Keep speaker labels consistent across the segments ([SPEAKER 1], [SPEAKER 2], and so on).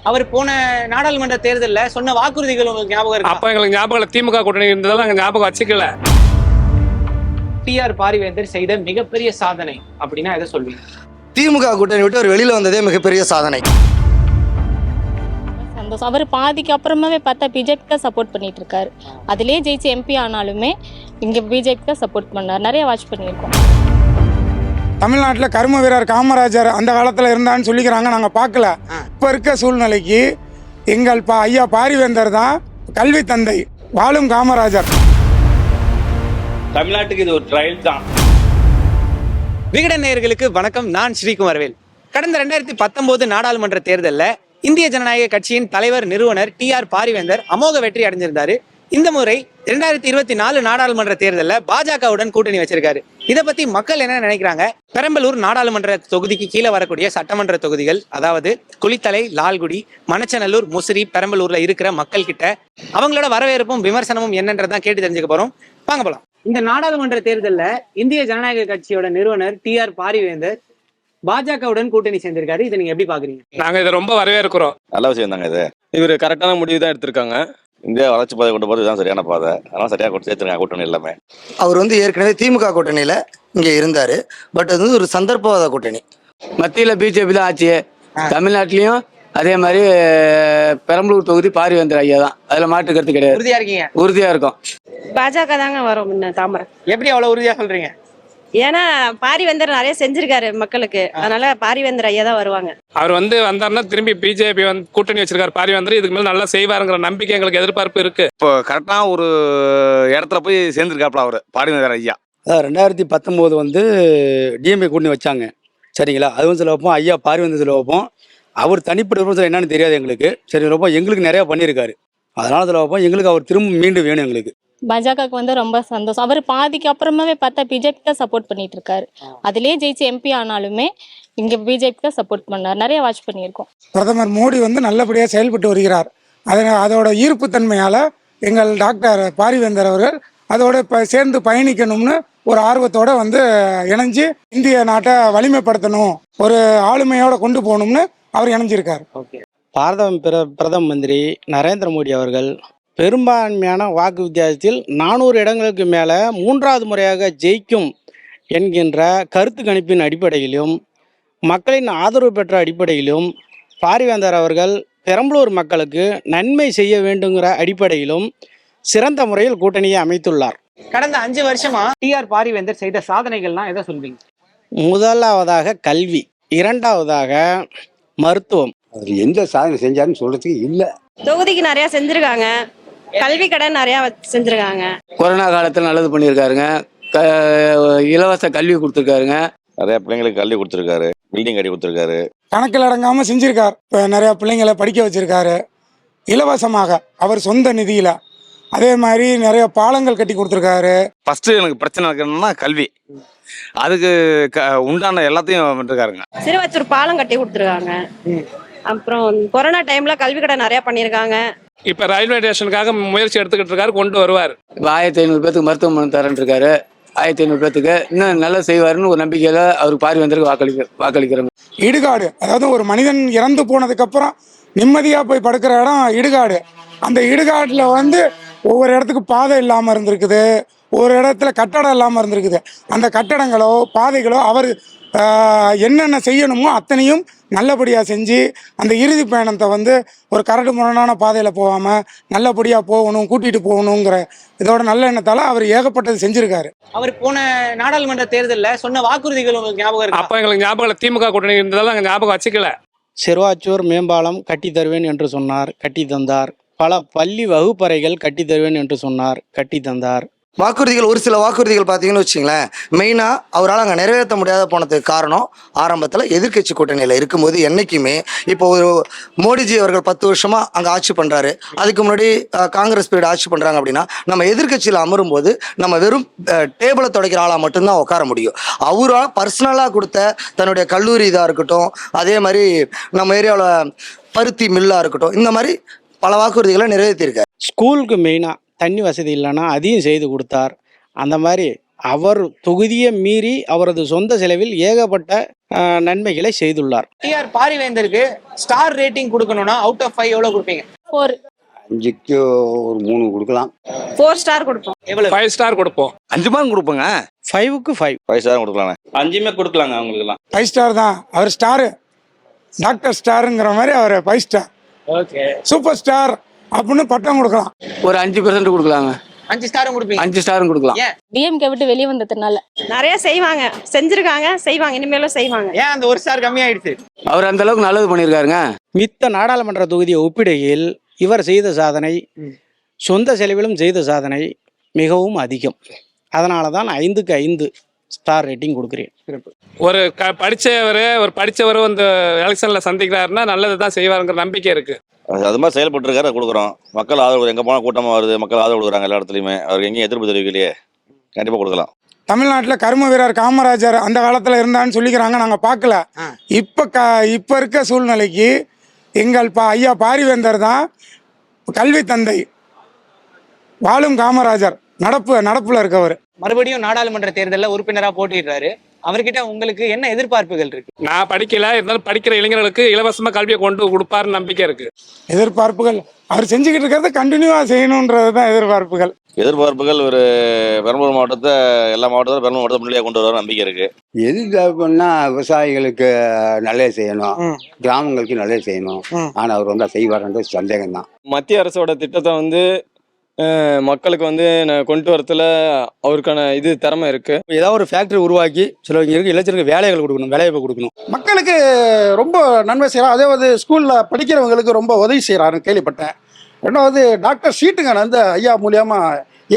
[SPEAKER 1] அவர் போன நாடாளுமன்ற தேர்தல்ல சொன்ன வாக்குறுதிகள் உங்களுக்கு ஞாபகம் இருக்கா?
[SPEAKER 2] அப்ப எங்களுக்கு ஞாபகம் இல்ல. திமுக கூட்டணி இருந்ததெல்லாம் நாங்க ஞாபகம் வச்சுக்கல.
[SPEAKER 1] டிஆர் பாரிவேந்தர் செய்த மிகப்பெரிய சாதனை அப்படின்னா எதை சொல்வீங்க?
[SPEAKER 3] திமுக கூட்டணி விட்டு அவர் வெளியில வந்ததே மிகப்பெரிய சாதனை.
[SPEAKER 4] சந்தோஷம். அவர் பாதிக்கு அப்புறமாவே பார்த்தா பிஜேபி தான் சப்போர்ட் பண்ணிட்டு இருக்காரு அதிலே ஜெயிச்சு எம்பி ஆனாலுமே இங்க பிஜேபி தான் சப்போர்ட் பண்ணார். நிறைய வாட்ச் பண்ணியிருக்கோம்.
[SPEAKER 5] தமிழ்நாட்டில் கர்ம வீரர் காமராஜர் அந்த காலத்தில் இருந்தான்னு சொல்லிக்கிறாங்க. நாங்கள் பார்க்கல. இப்போ இருக்க சூழ்நிலைக்கு எங்கள் பா ஐயா பாரிவேந்தர் தான் கல்வி தந்தை வாழும் காமராஜர்.
[SPEAKER 6] தமிழ்நாட்டுக்கு இது ஒரு ட்ரையல் தான்.
[SPEAKER 1] விகடன் நேயர்களுக்கு வணக்கம். நான் ஸ்ரீகுமார்வேல். கடந்த ரெண்டாயிரத்தி பத்தொன்பது நாடாளுமன்ற தேர்தல்ல இந்திய ஜனநாயக கட்சியின் தலைவர் நிறுவனர் டி ஆர் பாரிவேந்தர் அமோக வெற்றி அடைஞ்சிருந்தாரு இந்த முறை ரெண்டாயிரத்தி இருபத்தி நாலு நாடாளுமன்ற தேர்தல்ல பாஜகவுடன் கூட்டணி வச்சிருக்காரு. இதை பத்தி மக்கள் என்ன நினைக்கிறாங்க? பெரம்பலூர் நாடாளுமன்ற தொகுதிக்கு கீழே வரக்கூடிய சட்டமன்ற தொகுதிகள் அதாவது குளித்தலை லால்குடி மணச்சநல்லூர் முசிறி பெரம்பலூர்ல இருக்கிற மக்கள் கிட்ட அவங்களோட வரவேற்பும் விமர்சனமும் என்னன்றதான் கேட்டு தெரிஞ்சுக்க போறோம். வாங்க போலாம். இந்த நாடாளுமன்ற தேர்தல்ல இந்திய ஜனநாயக கட்சியோட நிறுவனர் டி ஆர் பாரிவேந்தர் பாஜகவுடன் கூட்டணி சேர்ந்திருக்காரு. இதை நீங்க எப்படி பாக்குறீங்க?
[SPEAKER 2] நாங்க இதை ரொம்ப வரவேற்கிறோம்.
[SPEAKER 6] நல்ல விஷயம் தாங்க இது.
[SPEAKER 7] இவர் கரெக்டான முடிவு தான் எடுத்திருக்காங்க.
[SPEAKER 6] இந்தியா வளர்ச்சி பாதை கொண்டு போகிறது தான் சரியான பாதை. அதனால சரியாக கொண்டு சேர்த்துருக்காங்க கூட்டணி எல்லாமே.
[SPEAKER 3] அவர் வந்து ஏற்கனவே திமுக கூட்டணியில இங்க இருந்தாரு. பட் அது வந்து ஒரு சந்தர்ப்பவாத கூட்டணி.
[SPEAKER 8] மத்தியில் பிஜேபி தான் ஆச்சு தமிழ்நாட்டிலையும் அதே மாதிரி பெரம்பலூர் தொகுதி பாரிவேந்தர் ஐயா தான். அதில் மாற்று கருத்து கிடையாது.
[SPEAKER 1] உறுதியா இருக்கீங்க?
[SPEAKER 8] உறுதியாக இருக்கும்.
[SPEAKER 9] பாஜக தாங்க வரும் தாமரை.
[SPEAKER 1] எப்படி அவ்வளவு உறுதியா சொல்றீங்க?
[SPEAKER 9] ஏன்னா பாரிவேந்தர் நிறைய செஞ்சிருக்காரு மக்களுக்கு. அதனால பாரிவேந்தர் ஐயா தான் வருவாங்க.
[SPEAKER 2] அவர் வந்து வந்தாருன்னா திரும்பி பிஜேபி வந்து கூட்டணி வச்சிருக்காரு. பாரிவேந்தர் இதுக்கு மேல நல்லா செய்வாருங்கிற நம்பிக்கை எங்களுக்கு எதிர்பார்ப்பு இருக்கு.
[SPEAKER 6] இப்போ கரெக்டாக ஒரு இடத்துல போய் சேர்ந்துருக்காப்ல அவர் பாடினதார் ஐயா.
[SPEAKER 10] அதான் ரெண்டாயிரத்தி பத்தொம்போது வந்து டிஎம்ஏ கூட்டணி வச்சாங்க. சரிங்களா? அதுவும் சில வைப்போம் ஐயா பார்வை சில வைப்போம். அவர் தனிப்பட்ட விமர்சனம் என்னன்னு தெரியாது எங்களுக்கு. சரி ரொம்ப எங்களுக்கு நிறையா பண்ணியிருக்காரு. அதனால சில வைப்போம் எங்களுக்கு அவர் திரும்ப மீண்டும் வேணும் எங்களுக்கு.
[SPEAKER 4] பாஜகவுக்கு வந்து ரொம்ப சந்தோஷம். அவர் பாதிக்கு அப்புறமாவே பார்த்தா பிஜேபி தான் சப்போர்ட் பண்ணிட்டு இருக்காரு அதிலே ஜெயிச்சு எம்பி ஆனாலுமே இங்க பிஜேபி தான் சப்போர்ட் பண்ணார். நிறைய வாட்ச் பண்ணியிருக்கோம்.
[SPEAKER 5] பிரதமர் மோடி வந்து நல்லபடியாக செயல்பட்டு வருகிறார். அதனை அதோட ஈர்ப்புத்தன்மையால் எங்கள் டாக்டர் பாரிவேந்தர் அவர்கள் அதோட இப்போ சேர்ந்து பயணிக்கணும்னு ஒரு ஆர்வத்தோட வந்து இணைஞ்சு இந்திய நாட்டை வலிமைப்படுத்தணும் ஒரு ஆளுமையோட கொண்டு போகணும்னு அவர் இணைஞ்சிருக்கார்.
[SPEAKER 1] ஓகே.
[SPEAKER 7] பாரத பிர பிரதம மந்திரி நரேந்திர மோடி அவர்கள் பெரும்பான்மையான வாக்கு வித்தியாசத்தில் நானூறு இடங்களுக்கு மேலே மூன்றாவது முறையாக ஜெயிக்கும் என்கின்ற கருத்து கணிப்பின் அடிப்படையிலும் மக்களின் ஆதரவு பெற்ற அடிப்படையிலும் பாரிவேந்தர் அவர்கள் பெரம்பலூர் மக்களுக்கு நன்மை செய்ய வேண்டுங்கிற அடிப்படையிலும் சிறந்த முறையில் கூட்டணியை அமைத்துள்ளார்.
[SPEAKER 1] கடந்த அஞ்சு வருஷமா டி ஆர் பாரிவேந்தர் செய்த சாதனைகள்லாம் எதை சொல்வீங்க?
[SPEAKER 7] முதலாவதாக கல்வி இரண்டாவதாக மருத்துவம்.
[SPEAKER 10] அவர் எந்த சாதனை செஞ்சாருன்னு சொல்றதுக்கு இல்லை.
[SPEAKER 9] தொகுதிக்கு நிறைய செஞ்சிருக்காங்க. கல்வி கடன் நிறைய செஞ்சிருக்காங்க.
[SPEAKER 8] கொரோனா காலத்தில் நல்லது பண்ணியிருக்காருங்க. க இலவச கல்வி கொடுத்துருக்காருங்க.
[SPEAKER 6] நிறைய பிள்ளைங்களுக்கு கல்வி கொடுத்துருக்காரு. பில்டிங் கட்டி கொடுத்துருக்காரு.
[SPEAKER 5] கணக்கில் அடங்காமல் செஞ்சிருக்கார். இப்போ நிறையா பிள்ளைங்களை படிக்க வச்சிருக்காரு. இலவசமாக அவர் சொந்த நிதியில். அதே மாதிரி நிறைய பாலங்கள் கட்டி கொடுத்துருக்காரு.
[SPEAKER 6] ஃபர்ஸ்ட் எனக்கு பிரச்சனை இருக்குன்னா கல்வி. அதுக்கு க உண்டான எல்லாத்தையும் பண்ணிருக்காருங்க.
[SPEAKER 9] சிறுவச்சூர் பாலம் கட்டி கொடுத்துருக்காங்க. அப்புறம் கொரோனா டைம்ல கல்வி கடன் நிறைய பண்ணியிருக்காங்க.
[SPEAKER 2] இப்ப ரயில்வே ஸ்டேஷனுக்காக முயற்சி எடுத்துக்கிட்டு இருக்காரு கொண்டு வருவார்.
[SPEAKER 8] இப்போ ஆயிரத்தி ஐநூறு பேத்துக்கு மருத்துவமனை தரேன் இருக்காரு. ஆயிரத்தி ஐநூறு பேத்துக்கு இன்னும் நல்லா செய்வாருன்னு ஒரு நம்பிக்கையில் அவருக்கு பாரிவேந்தருக்கு வாக்களிக்க வாக்களிக்கிறோம்
[SPEAKER 5] இடுகாடு அதாவது ஒரு மனிதன் இறந்து போனதுக்கப்புறம் நிம்மதியாக போய் படுக்கிற இடம் இடுகாடு. அந்த இடுகாட்டில் வந்து ஒவ்வொரு இடத்துக்கு பாதை இல்லாமல் இருந்திருக்குது. ஒரு இடத்துல கட்டடம் இல்லாமல் இருந்திருக்குது. அந்த கட்டடங்களோ பாதைகளோ அவர் என்னென்ன செய்யணுமோ அத்தனையும் நல்லபடியாக செஞ்சு அந்த இறுதி பயணத்தை வந்து ஒரு கரடு முரணான பாதையில் போகாமல் நல்லபடியாக போகணும் கூட்டிகிட்டு போகணுங்கிற இதோட நல்ல எண்ணத்தால் அவர் ஏகப்பட்டது செஞ்சுருக்காரு.
[SPEAKER 1] அவர் போன நாடாளுமன்ற தேர்தல்ல சொன்ன வாக்குறுதிகள் உங்களுக்கு ஞாபகம் இருக்கா?
[SPEAKER 2] அப்ப எங்களுக்கு ஞாபகம் இல்ல. திமுக கூட்டணி இருந்ததெல்லாம் நாங்க ஞாபகம் வச்சுக்கல.
[SPEAKER 7] சிறுவாச்சூர் மேம்பாலம் கட்டி தருவேன் என்று சொன்னார் கட்டி தந்தார். பல பள்ளி வகுப்பறைகள் கட்டி தருவேன் என்று சொன்னார் கட்டி தந்தார்.
[SPEAKER 3] வாக்குறுதிகள் ஒரு சில வாக்குறுதிகள் பார்த்தீங்கன்னு வச்சிங்களேன் மெயினாக அவரால் அங்கே நிறைவேற்ற முடியாத போனதுக்கு காரணம் ஆரம்பத்தில் எதிர்க்கட்சி கூட்டணியில் இருக்கும்போது என்றைக்குமே இப்போ ஒரு மோடிஜி அவர்கள் பத்து வருஷமாக அங்கே ஆட்சி பண்ணுறாரு அதுக்கு முன்னாடி காங்கிரஸ் பீரியட் ஆட்சி பண்ணுறாங்க அப்படின்னா நம்ம எதிர்க்கட்சியில் அமரும்போது நம்ம வெறும் டேபிளை துடைக்கிற ஆளாக மட்டும்தான் உட்கார முடியும். அவரால் பர்சனலாக கொடுத்த தன்னுடைய கல்லூரி இதாக இருக்கட்டும் அதே மாதிரி நம்ம ஏரியாவில் பருத்தி மில்லாக இருக்கட்டும் இந்த மாதிரி பல வாக்குறுதிகளை நிறைவேற்றியிருக்காரு
[SPEAKER 7] ஸ்கூலுக்கு மெயினாக தண்ணி வசதி இல்லைன்னா அதையும் செய்து கொடுத்தார். அந்த மாதிரி அவர் தொகுதியை மீறி அவரது சொந்த செலவில் ஏகப்பட்ட நன்மைகளை செய்துள்ளார்.
[SPEAKER 1] டிஆர் பாரிவேந்தருக்கு ஸ்டார் ரேட்டிங் கொடுக்கணும்னா அவுட் ஆஃப் ஃபைவ் எவ்வளவு கொடுப்பீங்க?
[SPEAKER 4] ஃபோர்
[SPEAKER 10] அஞ்சுக்கு ஒரு மூணு கொடுக்கலாம்.
[SPEAKER 9] ஃபோர் ஸ்டார் கொடுப்போம்.
[SPEAKER 1] எவ்வளவு?
[SPEAKER 2] ஃபைவ் ஸ்டார் கொடுப்போம்.
[SPEAKER 6] அஞ்சு மார்க் கொடுப்போங்க.
[SPEAKER 7] ஃபைவுக்கு ஃபைவ்
[SPEAKER 6] ஃபைவ் ஸ்டார் கொடுக்கலாண்ணே.
[SPEAKER 8] அஞ்சுமே கொடுக்கலாங்க அவங்களுக்குலாம்
[SPEAKER 5] ஃபைவ் ஸ்டார் தான். அவர் ஸ்டாரு டாக்டர் ஸ்டாருங்கிற மாதிரி அவர் five star
[SPEAKER 1] okay
[SPEAKER 5] super star அப்படின்னு பட்டம் கொடுக்கலாம்.
[SPEAKER 8] ஒரு அஞ்சு பெர்சன்ட் கொடுக்கலாங்க.
[SPEAKER 1] அஞ்சு ஸ்டாரும் கொடுப்பீங்க.
[SPEAKER 8] அஞ்சு ஸ்டாரும் கொடுக்கலாம்.
[SPEAKER 4] டிஎம்கே விட்டு வெளியே வந்ததுனால.
[SPEAKER 9] நிறைய செய்வாங்க. செஞ்சிருக்காங்க செய்வாங்க. இனிமேலும் செய்வாங்க.
[SPEAKER 1] ஏன் அந்த ஒரு ஸ்டார் கம்மியாயிடுச்சு?
[SPEAKER 8] அவர் அந்த அளவுக்கு நல்லது பண்ணியிருக்காருங்க.
[SPEAKER 7] மித்த நாடாளுமன்ற தொகுதியை ஒப்பிடுகையில் இவர் செய்த சாதனை சொந்த செலவிலும் செய்த சாதனை மிகவும் அதிகம். அதனால தான் ஐந்துக்கு ஐந்து ஸ்டார் ரேட்டிங் கொடுக்குறேன்.
[SPEAKER 2] ஒரு க படிச்சவர் ஒரு படிச்சவர் இந்த எலெக்ஷன்ல சந்திக்கிறாருன்னா நல்லது தான் செய்வாருங்கிற நம்பிக்கை இருக்கு.
[SPEAKER 6] அது அது மாதிரி செயல்பட்டுருக்காரு கொடுக்குறோம். மக்கள் ஆதரவு எங்கே போனால் கூட்டமாக வருது மக்கள் ஆதரவு கொடுக்குறாங்க எல்லா இடத்துலையுமே. அவருக்கு எங்கேயும் எதிர்ப்பு தெரிவிக்கலையே. கண்டிப்பாக கொடுக்கலாம்.
[SPEAKER 5] தமிழ்நாட்டில் கர்ம வீரர் காமராஜர் அந்த காலத்தில் இருந்தான்னு சொல்லிக்கிறாங்க நாங்கள் பார்க்கல. இப்போ க இப்போ இருக்க சூழ்நிலைக்கு எங்கள் பா ஐயா பாரிவேந்தர் தான் கல்வி தந்தை. வாழும் காமராஜர். நடப்பு நடப்பில் இருக்கவர்.
[SPEAKER 1] மறுபடியும் நாடாளுமன்ற தேர்தலில் உறுப்பினரா போட்டிடுறாரு அவர்கிட்ட உங்களுக்கு என்ன எதிர்பார்ப்புகள் இருக்கு?
[SPEAKER 2] நான் படிக்கல இருந்தாலும் படிக்கிற இளைஞர்களுக்கு இலவசமா கல்வியை கொண்டு கொடுப்பாருன்னு நம்பிக்கை இருக்கு.
[SPEAKER 5] எதிர்பார்ப்புகள். அவர் செஞ்சுக்கிட்டு இருக்கிறத கண்டினியூவாக செய்யணுன்றது தான் எதிர்பார்ப்புகள்.
[SPEAKER 6] எதிர்பார்ப்புகள் ஒரு பெரம்பலூர் மாவட்டத்தை எல்லா மாவட்டத்திலும் பெரம்பலூர் மாவட்டத்தை முன்னிலையாக கொண்டு வர நம்பிக்கை இருக்கு.
[SPEAKER 10] எதிர்பார்ப்புன்னா விவசாயிகளுக்கு நல்லது செய்யணும். கிராமங்களுக்கு நல்லது செய்யணும்.
[SPEAKER 5] ம்.
[SPEAKER 10] ஆனால் அவர் வந்தால் செய்வார்ன்றது சந்தேகம் தான்
[SPEAKER 11] மத்திய அரசோட திட்டத்தை வந்து மக்களுக்கு வந்து கொண்டு வரத்துல அவருக்கான இது திறமை இருக்கு.
[SPEAKER 10] ஏதாவது ஒரு ஃபேக்டரி உருவாக்கி சில இருக்கு இளைஞருக்கு வேலைகள் கொடுக்கணும் வேலைவாய்ப்பு கொடுக்கணும்.
[SPEAKER 5] மக்களுக்கு ரொம்ப நன்மை செய்கிறார் அதே வந்து ஸ்கூலில் படிக்கிறவங்களுக்கு ரொம்ப உதவி செய்கிறாருன்னு கேள்விப்பட்டேன். ரெண்டாவது டாக்டர் சீட்டுங்க வந்து ஐயா மூலியமா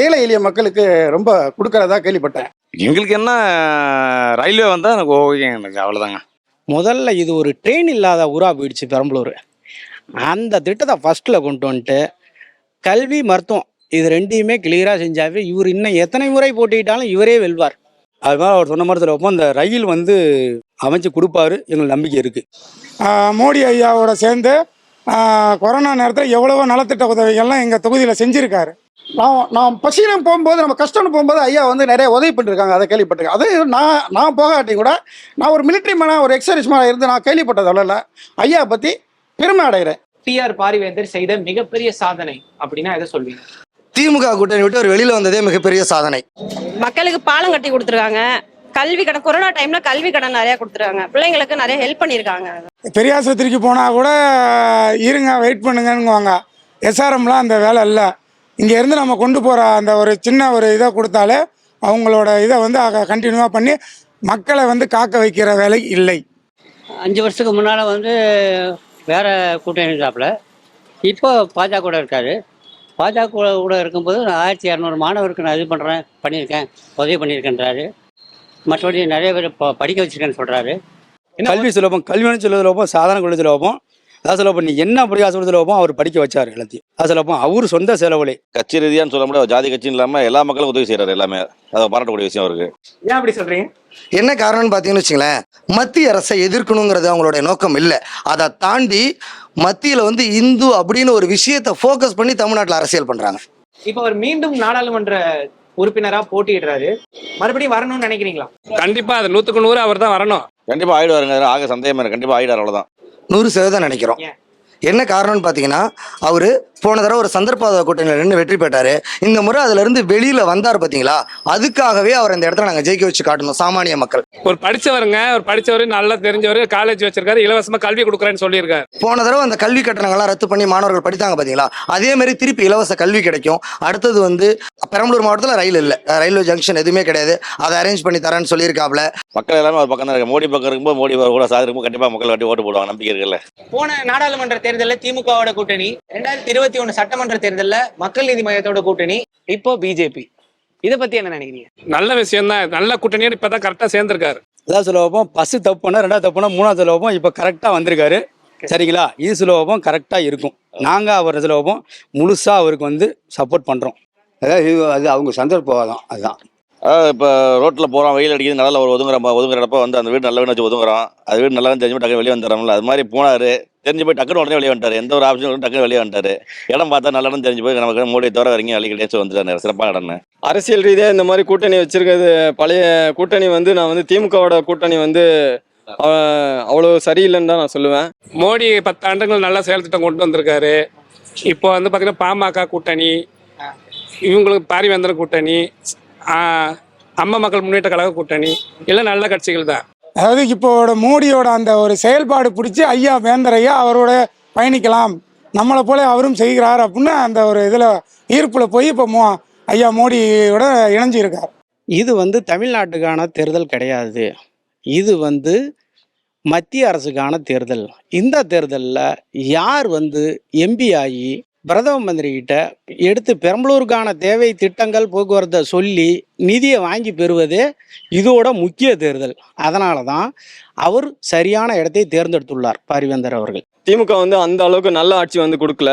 [SPEAKER 5] ஏழை எளிய மக்களுக்கு ரொம்ப கொடுக்கறதா கேள்விப்பட்டேன்.
[SPEAKER 6] எங்களுக்கு என்ன ரயில்வே வந்தால் எனக்கு ஓகே எனக்கு அவ்வளோதாங்க
[SPEAKER 7] முதல்ல இது ஒரு ட்ரெயின் இல்லாத ஊரா போயிடுச்சு பெரம்பலூர். அந்த திட்டத்தை ஃபர்ஸ்ட்ல கொண்டு வந்துட்டு கல்வி மருத்துவம் இது ரெண்டையுமே கிளியராக செஞ்சாவே இவர் இன்னும் எத்தனை முறை போட்டிட்டாலும் இவரே வெல்வார்.
[SPEAKER 10] அது மாதிரி அவர் சொன்ன மாதிரி சொல்லுவோம் இந்த ரயில் வந்து அமைச்சு கொடுப்பாரு. எங்களுக்கு நம்பிக்கை இருக்கு.
[SPEAKER 5] மோடி ஐயாவோட சேர்ந்து கொரோனா நேரத்தில் எவ்வளவோ நலத்திட்ட உதவிகள்லாம் எங்கள் தொகுதியில் செஞ்சுருக்காரு.
[SPEAKER 12] நான் நான் பசியிலும் போகும்போது நம்ம கஷ்டம்னு போகும்போது ஐயா வந்து நிறைய உதவி பண்ணிருக்காங்க. அதை கேள்விப்பட்டிருக்கேன். அது நான் நான் போகாட்டி கூட நான் ஒரு மிலிட்ரி மேனாக ஒரு எக்ஸர்வீஸ் மேனாக இருந்து நான் கேள்விப்பட்டது அவ்வளோ ஐயா பற்றி பெருமை அடைகிறேன்.
[SPEAKER 1] டிஆர் பாரிவேந்தர் செய்த மிகப்பெரிய சாதனை அப்படின்னா எதை சொல்வீங்க?
[SPEAKER 3] திமுக கூட்டணி விட்டு அவர் வெளியில் வந்ததே மிகப்பெரிய சாதனை.
[SPEAKER 9] மக்களுக்கு பாலம் கட்டி கொடுத்துருக்காங்க. கல்வி கடன் கொரோனா டைம்ல கல்வி கடன் நிறைய கொடுத்துருக்காங்க. பிள்ளைங்களுக்கு நிறைய ஹெல்ப் பண்ணியிருக்காங்க.
[SPEAKER 5] பெரிய ஆஸ்பத்திரிக்கு போனால் கூட இருங்க வெயிட் பண்ணுங்கன்னுவாங்க. எஸ்ஆர்எம்லாம் அந்த வேலை இல்லை. இங்கேருந்து நம்ம கொண்டு போகிற அந்த ஒரு சின்ன ஒரு இதை கொடுத்தாலே அவங்களோட இதை வந்து கண்டினியூவாக பண்ணி மக்களை வந்து காக்க வைக்கிற வேலை இல்லை.
[SPEAKER 8] அஞ்சு வருஷத்துக்கு முன்னால் வந்து வேற கூட்டணி இருந்தாப்புல இப்போ பாஜக கூட இருக்காரு. பாஜக கூட கூட இருக்கும்போது நான் ஆயிரத்தி இரநூறு மாணவருக்கு நான் இது பண்ணுறேன் பண்ணியிருக்கேன் உதவி பண்ணியிருக்கேன்றாரு. மற்றபடி நிறைய பேர் இப்போ படிக்க வச்சிருக்கேன்னு சொல்கிறாரு
[SPEAKER 10] கல்வி சுலபம் கல்வின்னு சொல்ல சுலபம் சாதாரண கொள்ள சுலபம். அதான் சுலபம் நீ என்ன அப்படி ஆசை அவர் படிக்க வச்சார் எல்லாத்தையும்? அது அவர் சொந்த செலவுலே.
[SPEAKER 6] கட்சி ரீதியான்னு சொல்ல முடியாது. ஜாதி கட்சின்னு இல்லாமல் எல்லா மக்களுக்கும் உதவி செய்கிறாரு எல்லாமே. அதை பாராட்டக்கூடிய விஷயம் அவருக்கு.
[SPEAKER 1] ஏன் அப்படி சொல்றீங்க?
[SPEAKER 3] என்ன காரணம்னு பார்த்தீங்கன்னு வச்சுங்களேன் மத்திய அரசை எதிர்க்கணுங்கிறது அவங்களுடைய நோக்கம் இல்லை. அதை தாண்டி மத்தியில் வந்து இந்து அப்படின்னு ஒரு விஷயத்தை ஃபோக்கஸ் பண்ணி தமிழ்நாட்டில் அரசியல் பண்ணுறாங்க
[SPEAKER 1] இப்போ அவர் மீண்டும் நாடாளுமன்ற உறுப்பினரா போட்டியிடுறாரு. மறுபடியும் வரணும்னு நினைக்கிறீங்களா?
[SPEAKER 2] கண்டிப்பா அது நூத்துக்கு நூறு அவர் தான் வரணும்.
[SPEAKER 6] கண்டிப்பாக ஆயிடுவாருங்க. ஆக சந்தேகமே இல்லை கண்டிப்பாக ஆயிடார் அவ்வளோதான்
[SPEAKER 3] நூறு சதவீதம் நினைக்கிறோம்? என்ன காரணம்னு பார்த்தீங்கன்னா அவர் போன தடவை ஒரு சந்தர்ப்பாத கூட்டணியில் நின்று வெற்றி பெற்றாரு. இந்த முறை அதுல இருந்து வெளியில வந்தார் பார்த்தீங்களா அதுக்காகவே அவர் இந்த இடத்துல நாங்கள் ஜெயிக்க வச்சு காட்டணும் சாமானிய மக்கள்.
[SPEAKER 2] ஒரு படிச்சவருங்க ஒரு படிச்சவர் நல்லா தெரிஞ்சவர் காலேஜ் வச்சிருக்காரு இலவசமா கல்வி கொடுக்குறேன்னு சொல்லியிருக்காரு.
[SPEAKER 3] போன தடவை அந்த கல்வி கட்டணங்கள்லாம் ரத்து பண்ணி மாணவர்கள் படித்தாங்க பார்த்தீங்களா அதே மாதிரி திருப்பி இலவச கல்வி கிடைக்கும். அடுத்தது வந்து பெரம்பலூர் மாவட்டத்தில் ரயில் இல்லை. ரயில்வே ஜங்ஷன் எதுவுமே கிடையாது. அதை அரேஞ்ச் பண்ணி தரேன்னு சொல்லியிருக்காப்ல
[SPEAKER 6] மக்கள் எல்லாமே ஒரு பக்கம் தான் இருக்கு மோடி பக்கம் இருக்கும்போது மோடி கூட சாதி இருக்கும்போது கண்டிப்பாக மக்கள் வட்டி ஓட்டு போடுவாங்க நம்பிக்கை இருக்குல்ல.
[SPEAKER 1] போன நாடாளுமன்ற தேர்தலில் திமுகவோட கூட்டணி ரெண்டாயிரத்தி இருபத்தி ஒண்ணு சட்டமன்ற தேர்தலில் மக்கள் நீதி மையத்தோட கூட்டணி இப்போ பிஜேபி. இதை பத்தி என்ன நினைக்கிறீங்க?
[SPEAKER 2] நல்ல விஷயம் தான் நல்ல கூட்டணியோட இப்பதான் கரெக்டா சேர்ந்திருக்காரு.
[SPEAKER 10] அதான் சுலபம் பஸ்ஸு தப்பு பண்ணா ரெண்டாவது தப்பு பண்ணா மூணாவது சுலபம் இப்போ கரெக்டாக வந்திருக்காரு. சரிங்களா? இது சுலபம் கரெக்டாக இருக்கும். நாங்கள் அவர் சுலபம் முழுசாக அவருக்கு வந்து சப்போர்ட் பண்ணுறோம் அதாவது இது அது அவங்க சந்தர்ப்பம் அதுதான்
[SPEAKER 6] அதாவது இப்போ ரோட்டில் போகிறோம் வெயில் அடிக்குது நல்லா ஒரு ஒதுங்குற ஒதுங்குறப்ப வந்து அந்த வீடு நல்ல வீடு வச்சு ஒதுங்குறோம் அது வீடு நல்லா தெரிஞ்சு டக்குனு வெளியே வந்துடுறோம்ல அது மாதிரி போனார். தெரிஞ்சு போய் டக்குனு உடனே வெளியே வந்துட்டார். எந்த ஒரு ஆப்ஷன் டக்குனு வெளியே வந்துட்டார். இடம் பார்த்தா நல்ல இடம் தெரிஞ்சு போய் நமக்கு மோடியை தவிர அள்ளி கிடையாது வந்துட்டாரு. சிறப்பான இடம்னு
[SPEAKER 11] அரசியல் ரீதியாக இந்த மாதிரி கூட்டணி வச்சிருக்கிறது பழைய கூட்டணி வந்து நான் வந்து திமுகவோட கூட்டணி வந்து அவ்வளோ சரியில்லைன்னு தான் நான் சொல்லுவேன்.
[SPEAKER 2] மோடி பத்து ஆண்டுகள் நல்ல செயல் திட்டம் கொண்டு வந்திருக்காரு. இப்போ வந்து பார்த்தீங்கன்னா பாமக கூட்டணி இவங்களுக்கு பாரிவேந்தர் கூட்டணி அம்மா மக்கள் முன்னேற்ற கழக கூட்டணி எல்லாம் நல்ல கட்சிகள் தான்.
[SPEAKER 5] அதாவது இப்போட மோடியோட அந்த ஒரு செயல்பாடு பிடிச்சி ஐயா வேந்தர் ஐயா அவரோட பயணிக்கலாம். நம்மளை போல அவரும் செய்கிறார் அப்படின்னு அந்த ஒரு இதில் ஈர்ப்பில் போய் இப்போ மோ ஐயா மோடியோட இணைஞ்சிருக்கார்.
[SPEAKER 7] இது வந்து தமிழ்நாட்டுக்கான தேர்தல் கிடையாது. இது வந்து மத்திய அரசுக்கான தேர்தல். இந்த தேர்தலில் யார் வந்து எம்பி ஆகி பிரதம மந்திரி கிட்ட எடுத்து பெரம்பலூருக்கான தேவை திட்டங்கள் போக்குவரத்தை சொல்லி நிதியை வாங்கி பெறுவதே இதோட முக்கிய தேர்தல். அதனால தான் அவர் சரியான இடத்தை தேர்ந்தெடுத்துள்ளார் பாரிவேந்தர் அவர்கள்.
[SPEAKER 11] திமுக வந்து அந்த அளவுக்கு நல்ல ஆட்சி வந்து கொடுக்கல.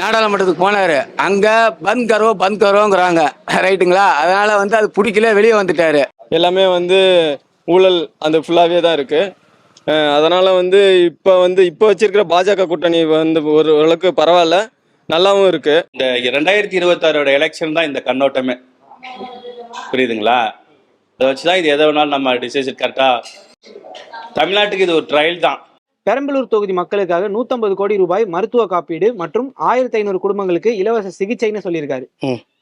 [SPEAKER 10] நாடாளுமன்றத்துக்கு போனார். அங்கே பந்த் கரோ பந்த் கரோங்கிறாங்க. ரைட்டுங்களா? அதனால் வந்து அது பிடிக்கல வெளியே வந்துட்டாரு.
[SPEAKER 11] எல்லாமே வந்து ஊழல் அந்த ஃபுல்லாகவே தான் இருக்குது அதனால் வந்து இப்போ வந்து இப்போ வச்சிருக்கிற பாஜக கூட்டணி வந்து ஒரு ஓரளவுக்கு பரவாயில்ல. நல்லாவும் இருக்குது
[SPEAKER 13] இந்த ரெண்டாயிரத்தி இருபத்தாறோட எலெக்ஷன் தான் இந்த கண்ணோட்டமே. புரியுதுங்களா? அதை வச்சு தான் இது எதை வேணாலும் நம்ம டிசிஷன் கரெக்டாக தமிழ்நாட்டுக்கு இது ஒரு ட்ரையல் தான்.
[SPEAKER 1] பெரம்பலூர் தொகுதி மக்களுக்காக 150 கோடி ரூபாய் மருத்துவ காப்பீடு மற்றும் ஆயிரத்தி ஐநூறு குடும்பங்களுக்கு இலவச சிகிச்சைன்னு சொல்லியிருக்காரு.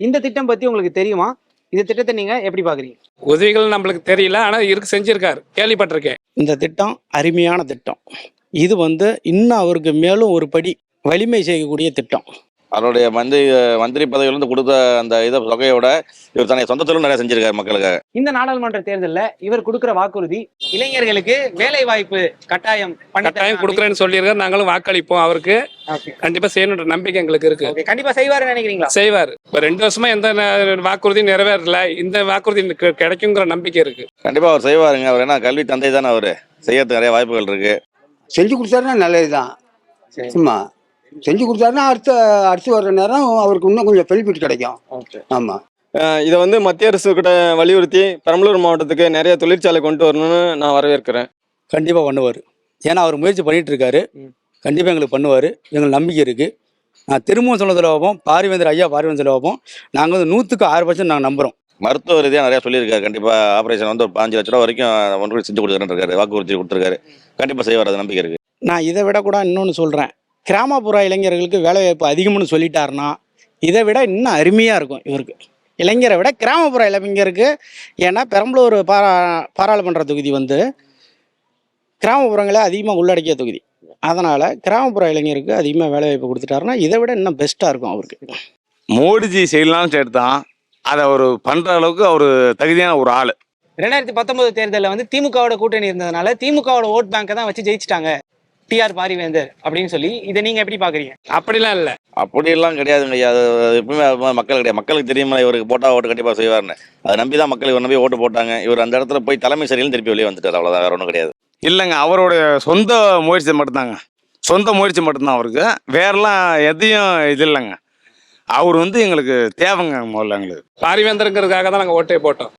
[SPEAKER 1] இந்த திட்டம் பத்தி உங்களுக்கு தெரியுமா? இந்த திட்டத்தை நீங்க எப்படி பாக்குறீங்க?
[SPEAKER 2] உதவிகள் நம்மளுக்கு தெரியல ஆனால் இருக்கு செஞ்சிருக்காரு. கேள்விப்பட்டிருக்கேன்.
[SPEAKER 7] இந்த திட்டம் அருமையான திட்டம். இது வந்து இன்னும் அவருக்கு மேலும் ஒரு படி வலிமை செய்யக்கூடிய திட்டம்.
[SPEAKER 6] அவருடைய மந்திரி மந்திரி பதவியிலிருந்து கொடுத்த அந்த இதை தொகையோட இவர் தன்னை சொந்தத்திலும் நிறைய செஞ்சிருக்காரு மக்களுக்காக
[SPEAKER 1] இந்த நாடாளுமன்ற தேர்தல்ல இவர் கொடுக்கிற வாக்குறுதி இளைஞர்களுக்கு வேலை வாய்ப்பு கட்டாயம் பண்ணி
[SPEAKER 2] கட்டாயம் கொடுக்குறேன்னு சொல்லியிருக்காரு. நாங்களும் வாக்களிப்போம் அவருக்கு.
[SPEAKER 1] Okay.
[SPEAKER 2] கண்டிப்பாக செய்யணுன்ற நம்பிக்கை எங்களுக்கு இருக்கு.
[SPEAKER 1] கண்டிப்பா செய்வாருன்னு நினைக்கிறீங்களா?
[SPEAKER 2] செய்வார். இப்போ ரெண்டு வருஷமா எந்த வாக்குறுதியும் நிறைவேறல. இந்த வாக்குறுதி கிடைக்குங்கிற நம்பிக்கை இருக்கு.
[SPEAKER 6] கண்டிப்பாக அவர் செய்வாருங்க. அவர் ஏன்னா கல்வி தந்தை தானே அவர். செய்யறதுக்கு நிறைய வாய்ப்புகள் இருக்கு.
[SPEAKER 10] செஞ்சு கொடுத்தாருன்னா நல்லது தான்
[SPEAKER 1] சரி.
[SPEAKER 10] சும்மா. செஞ்சு கொடுத்தாருன்னா அடுத்த அடுத்து வர்ற நேரம் அவருக்கு இன்னும் கொஞ்சம் பெனிஃபிட் கிடைக்கும். ஆமாம்
[SPEAKER 11] இதை வந்து மத்திய அரசு கிட்ட வலியுறுத்தி பெரம்பலூர் மாவட்டத்துக்கு நிறைய தொழிற்சாலை கொண்டு வரணும்னு நான் வரவேற்கிறேன்.
[SPEAKER 10] கண்டிப்பாக பண்ணுவார். ஏன்னா அவர் முயற்சி பண்ணிட்டு இருக்காரு கண்டிப்பாக எங்களுக்கு பண்ணுவார். எங்களுக்கு நம்பிக்கை இருக்குது நான் திரும்பவும் சொன்னதில் வைப்போம் பாரிவேந்தர் ஐயா பாரிவேந்தர் வைப்போம் நாங்கள் வந்து நூற்றுக்கு ஆறு பர்சன்ட் நாங்கள் நம்புகிறோம்
[SPEAKER 6] மருத்துவ ரீதியாக நிறைய சொல்லியிருக்காரு. கண்டிப்பாக ஆப்ரேஷன் வந்து ஒரு பாஞ்சு லட்ச ரூபா வரைக்கும் ஒன்று செஞ்சு கொடுக்குறேன்னு இருக்காரு வாக்குறுதி கொடுத்துருக்காரு. கண்டிப்பாக செய்வார். அது நம்பிக்கை இருக்கு.
[SPEAKER 7] நான் இதை விட கூட இன்னொன்று சொல்கிறேன் கிராமப்புற இளைஞர்களுக்கு வேலைவாய்ப்பு அதிகம்னு சொல்லிட்டாருன்னா இதை விட இன்னும் அருமையாக இருக்கும் இவருக்கு. இளைஞரை விட கிராமப்புற இளைஞருக்கு ஏன்னா பெரம்பலூர் பாரா பாராளுமன்ற தொகுதி வந்து கிராமப்புறங்களை அதிகமாக உள்ளடக்கிய தொகுதி. அதனால் கிராமப்புற இளைஞருக்கு அதிகமாக வேலைவாய்ப்பு கொடுத்துட்டாருன்னா இதை விட இன்னும் பெஸ்ட்டாக இருக்கும் அவருக்கு.
[SPEAKER 13] மோடிஜி செய்யலாம்னு சரி தான் அதை அவர் பண்ணுற அளவுக்கு அவர் தகுதியான ஒரு ஆள்.
[SPEAKER 1] ரெண்டாயிரத்தி பத்தொன்பது தேர்தலில் வந்து திமுகவோட கூட்டணி இருந்ததுனால திமுகவோட ஓட் பேங்கை தான் வச்சு ஜெயிச்சிட்டாங்க. டிஆர் பாரிவேந்தர் அப்படின்னு சொல்லி இதை நீங்க எப்படி பாக்குறீங்க?
[SPEAKER 2] அப்படிலாம் இல்லை.
[SPEAKER 6] அப்படியெல்லாம் கிடையாதுங்க ஐயா. அது எப்பவுமே அது மாதிரி மக்கள் கிடையாது. மக்களுக்கு தெரியுமா இவருக்கு போட்டா ஓட்டு கண்டிப்பாக செய்வார்னு அதை நம்பி தான் மக்கள் இவர் நம்பி ஓட்டு போட்டாங்க. இவர் அந்த இடத்துல போய் தலைமை சரியில்னு திருப்பி வெளியே வந்துட்டார். அவ்வளோதான் வேற ஒன்றும் கிடையாது.
[SPEAKER 13] இல்லைங்க அவருடைய சொந்த முயற்சி மட்டும்தாங்க. சொந்த முயற்சி மட்டும்தான் அவருக்கு. வேறெல்லாம் எதையும் இது இல்லைங்க. அவர் வந்து எங்களுக்கு தேவைங்க முதல்ல எங்களுக்கு.
[SPEAKER 2] பாரிவேந்தருங்கிறதுக்காக தான் நாங்கள் ஓட்டே போட்டோம்.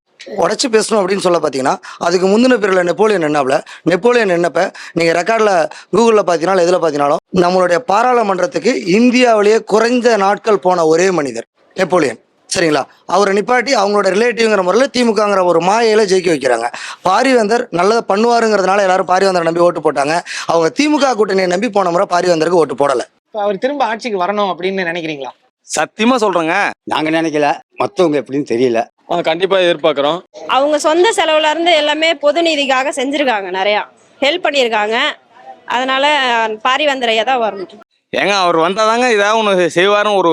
[SPEAKER 3] உடச்சி பேசணும் அப்படின்னு சொல்ல பார்த்தீங்கன்னா அதுக்கு முந்தின பேரில் நெப்போலியன் நின்னாப்ல நெப்போலியன் நின்னப்ப நீங்கள் ரெக்கார்டில் கூகுளில் பார்த்தீங்கன்னா எதில் பார்த்தீங்கன்னாலும் நம்மளுடைய பாராளுமன்றத்துக்கு இந்தியாவிலேயே குறைந்த நாட்கள் போன ஒரே மனிதர் நெப்போலியன். சரிங்களா? அவரை நிப்பாட்டி அவங்களோட ரிலேட்டிவ்ங்கிற முறையில் திமுகங்கிற ஒரு மாயையில ஜெயிக்க வைக்கிறாங்க. பாரிவேந்தர் நல்லதை பண்ணுவாருங்கிறதுனால எல்லாரும் பாரிவேந்தரை நம்பி ஓட்டு போட்டாங்க. அவங்க திமுக கூட்டணியை நம்பி போன முறை பாரிவேந்தருக்கு ஓட்டு போடலை.
[SPEAKER 1] இப்போ அவர் திரும்ப ஆட்சிக்கு வரணும் அப்படின்னு நினைக்கிறீங்களா?
[SPEAKER 13] சத்தியமாக சொல்கிறேங்க
[SPEAKER 10] நாங்கள் நினைக்கல. மற்றவங்க எப்படின்னு தெரியல.
[SPEAKER 11] கண்டிப்பாக எதிர்பார்க்குறோம்.
[SPEAKER 9] அவங்க சொந்த செலவுல இருந்து எல்லாமே பொது நிதிக்காக செஞ்சிருக்காங்க நிறையா. ஹெல்ப் பண்ணியிருக்காங்க. அதனால பாரிவேந்தரையா தான் வரணும்.
[SPEAKER 13] ஏங்க அவர் வந்தால் தாங்க ஏதாவது ஒன்று செய்வாருன்னு ஒரு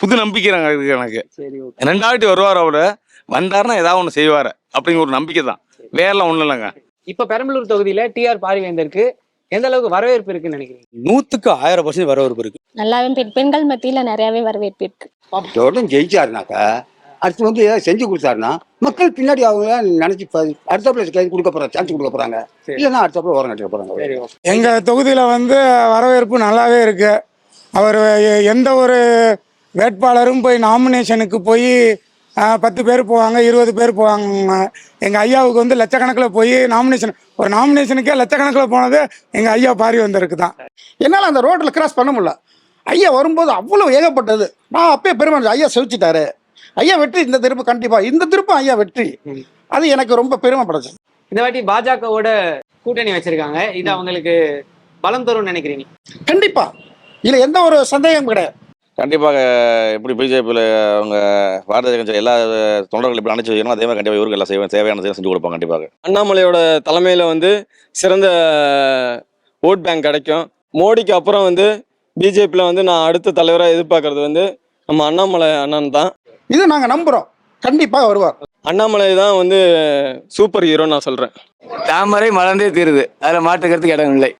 [SPEAKER 13] புது நம்பிக்கை இருக்கு எனக்கு.
[SPEAKER 1] சரி
[SPEAKER 13] ரெண்டாவட்டி வருவார் அவர். வந்தாருன்னா ஏதாவது ஒன்று செய்வார் அப்படிங்கிற ஒரு நம்பிக்கை தான். வேறெல்லாம் ஒன்றும் இல்லைங்க.
[SPEAKER 1] இப்போ பெரம்பலூர் தொகுதியில டிஆர் பாரிவேந்தருக்கு எந்த அளவுக்கு வரவேற்பு இருக்குன்னு நினைக்கிறீங்க?
[SPEAKER 10] நூற்றுக்கு ஆயிரம் பர்சன்ட் வரவேற்பு இருக்குது
[SPEAKER 4] நல்லாவே பெண் பெண்கள் மத்தியில் நிறையாவே வரவேற்பு இருக்கு.
[SPEAKER 10] ஜெயிச்சாருனாக்கா அடுத்து வந்து ஏதாவது செஞ்சு கொடுத்தாருன்னா மக்கள் பின்னாடி அவங்க நினைச்சு அடுத்தாப்புல கை கொடுக்க போறாங்க சான்ஸ் கொடுக்க போறாங்க. இல்லைன்னா அடுத்தாப்புல ஓரம் கட்டிட போறாங்க.
[SPEAKER 5] எங்க தொகுதியில வந்து வரவேற்பு நல்லாவே இருக்கு. அவர் எந்த ஒரு வேட்பாளரும் போய் நாமினேஷனுக்கு போய் பத்து பேர் போவாங்க இருபது பேர் போவாங்க. எங்க ஐயாவுக்கு வந்து லட்சக்கணக்கில் போய் நாமினேஷன் ஒரு நாமினேஷனுக்கே லட்சக்கணக்கில் போனது எங்க ஐயா பாரி வந்தருக்கு தான்.
[SPEAKER 12] என்னால் அந்த ரோட்டில் கிராஸ் பண்ண முடியல. ஐயா வரும்போது அவ்வளோ ஏகப்பட்டது. நான் அப்பயே பெருமை ஐயா செவிச்சிட்டாரு.
[SPEAKER 1] ஐயா வெற்றி இந்த திருப்பு கண்டிப்பா. இந்த திருப்பு ஐயா வெற்றி. அது எனக்கு ரொம்ப பெருமைப்படைச்சது
[SPEAKER 14] இந்த வாட்டி பாஜகவோட கூட்டணி வச்சிருக்காங்க. இது அவங்களுக்கு பலம் தரும்னு நினைக்கிறீங்க
[SPEAKER 1] கண்டிப்பா. இதுல எந்த ஒரு சந்தேகம் கிடையாது.
[SPEAKER 6] கண்டிப்பாக எப்படி பிஜேபியில் அவங்க பாரதிய ஜனதா எல்லா தொண்டர்கள் எப்படி அனுப்பிச்சு வைக்கணும் அதே மாதிரி கண்டிப்பாக இவருக்கு எல்லாம் செய்வேன் தேவையானதை செஞ்சு கொடுப்பாங்க கண்டிப்பாக
[SPEAKER 11] அண்ணாமலையோட தலைமையில் வந்து சிறந்த ஓட் பேங்க் கிடைக்கும். மோடிக்கு அப்புறம் வந்து பிஜேபியில் வந்து நான் அடுத்த தலைவராக எதிர்பார்க்கறது வந்து நம்ம அண்ணாமலை அண்ணன் தான்.
[SPEAKER 1] இது நாங்க நம்புறோம். கண்டிப்பா வருவார்.
[SPEAKER 11] அண்ணாமலை தான் வந்து சூப்பர் ஹீரோன்னு நான் சொல்கிறேன்
[SPEAKER 8] தாமரை மலர்ந்தே தீருது. அதில் மாற்றுக்கிறதுக்கு இடம் இல்லை.